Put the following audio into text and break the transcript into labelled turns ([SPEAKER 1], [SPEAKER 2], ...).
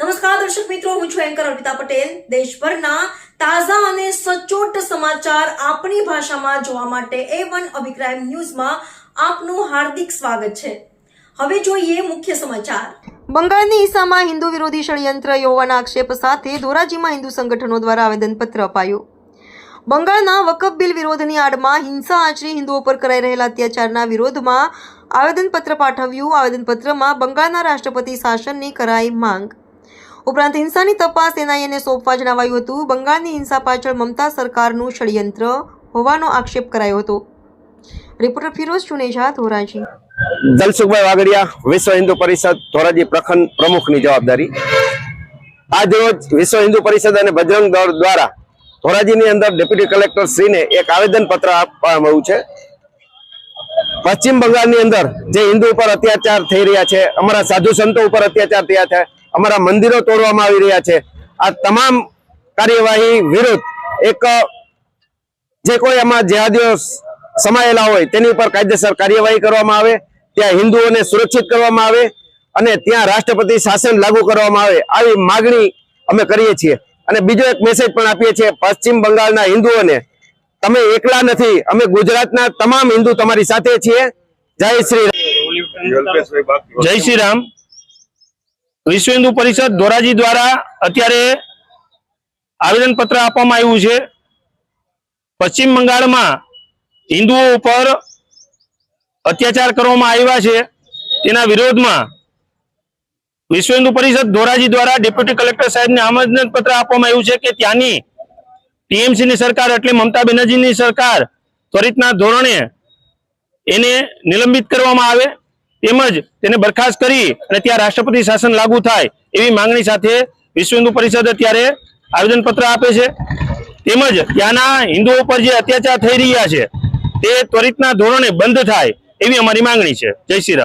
[SPEAKER 1] નમસ્કાર, દર્શક મિત્રો, હું છું એન્કર અર્પિતા પટેલ. દેશભરના તાજા અને સચોટ સમાચાર આપણી ભાષામાં જોવા માટે એ વન અભિક્રાઇમ ન્યૂઝમાં આપનું હાર્દિક સ્વાગત છે. હવે જોઈએ મુખ્ય સમાચાર. બંગાળની ઈસામાં હિન્દુ વિરોધી ષડયંત્ર યોવાના આક્ષેપ સાથે ધોરાજીમાં હિન્દુ સંગઠનો દ્વારા આવેદનપત્ર અપાયું. બંગાળના વકફ બિલ વિરોધની આડમાં હિંસા આચરી હિન્દુઓ પર કરાઈ રહેલા અત્યાચારના વિરોધમાં આવેદનપત્ર પાઠવ્યું. આવેદનપત્રમાં બંગાળના રાષ્ટ્રપતિ શાસનની કરાઈ માંગ. ઉપરાંત હિંસાની તપાસ એનઆઈએને સોંપવા જણાવાયું હતું. બંગાળની હિંસા પાછળ મમતા સરકારનું ષડયંત્ર હોવાનો આક્ષેપ કરાયો હતો. રિપોર્ટર ફિરોઝ ચુનેજા, ધોરાજી.
[SPEAKER 2] દલસુખભાઈ વાગડિયા વિશ્વ હિન્દુ પરિષદ, ધોરાજી પ્રખંડ પ્રમુખની જવાબદારી. આજ રોજ વિશ્વ હિન્દુ પરિષદ અને બજરંગ દળ દ્વારા ધોરાજીની અંદર ડેપ્યુટી કલેક્ટર શ્રીને એક આવેદન પત્ર આપવામાં આવ્યું છે. પશ્ચિમ બંગાળની અંદર જે હિન્દુ ઉપર અત્યાચાર થઈ રહ્યા છે, અમારા સાધુ સંતો ઉપર અત્યાચાર થયા છે અમારા મંદિરો તોડવામાં આવી રહ્યા છે. આ તમામ કાર્યવાહી વિરુદ્ધ એક, જે કોઈ આમાં જેહાદીઓ સમાયેલા હોય તેની ઉપર કાયદેસર કાર્યવાહી કરવામાં આવે, ત્યાં હિન્દુઓને સુરક્ષિત કરવામાં આવે અને ત્યાં રાષ્ટ્રપતિ શાસન લાગુ કરવામાં આવે આવી માગણી અમે કરીએ છીએ. અને બીજો એક મેસેજ પણ આપીએ છીએ, પશ્ચિમ બંગાળના હિન્દુઓને. તમે એકલા નથી, અમે ગુજરાતના તમામ હિન્દુ તમારી સાથે છીએ. જય શ્રી રામ.
[SPEAKER 3] જય શ્રી રામ. વિશ્વ હિન્દુ પરિષદ ધોરાજી દ્વારા અત્યારે આવેદન પત્ર આપવામાં આવ્યું છે. પશ્ચિમ બંગાળમાં હિન્દુઓ ઉપર અત્યાચાર કરવામાં આવ્યા છે. તેના વિરોધમાં વિશ્વ હિન્દુ પરિષદ ધોરાજી દ્વારા ડેપ્યુટી કલેક્ટર સાહેબને આમંત્રણ પત્ર આપવામાં આવ્યું છે કે ત્યાંની ટીએમસી ની સરકાર એટલે મમતા બેનર્જીની સરકાર ત્વરિતના ધોરણે એને નિલંબિત કરવામાં આવે. તેમજ તેને બરખાસ્ત કરી અને ત્યાં રાષ્ટ્રપતિ શાસન લાગુ થાય એવી માંગણી સાથે વિશ્વ હિન્દુ પરિષદ અત્યારે આવેદનપત્ર આપે છે. તેમજ ત્યાંના હિન્દુઓ પર જે અત્યાચાર થઈ રહ્યા છે, તે ત્વરિતના ધોરણે બંધ થાય એવી અમારી માંગણી છે. જય શ્રી રામ.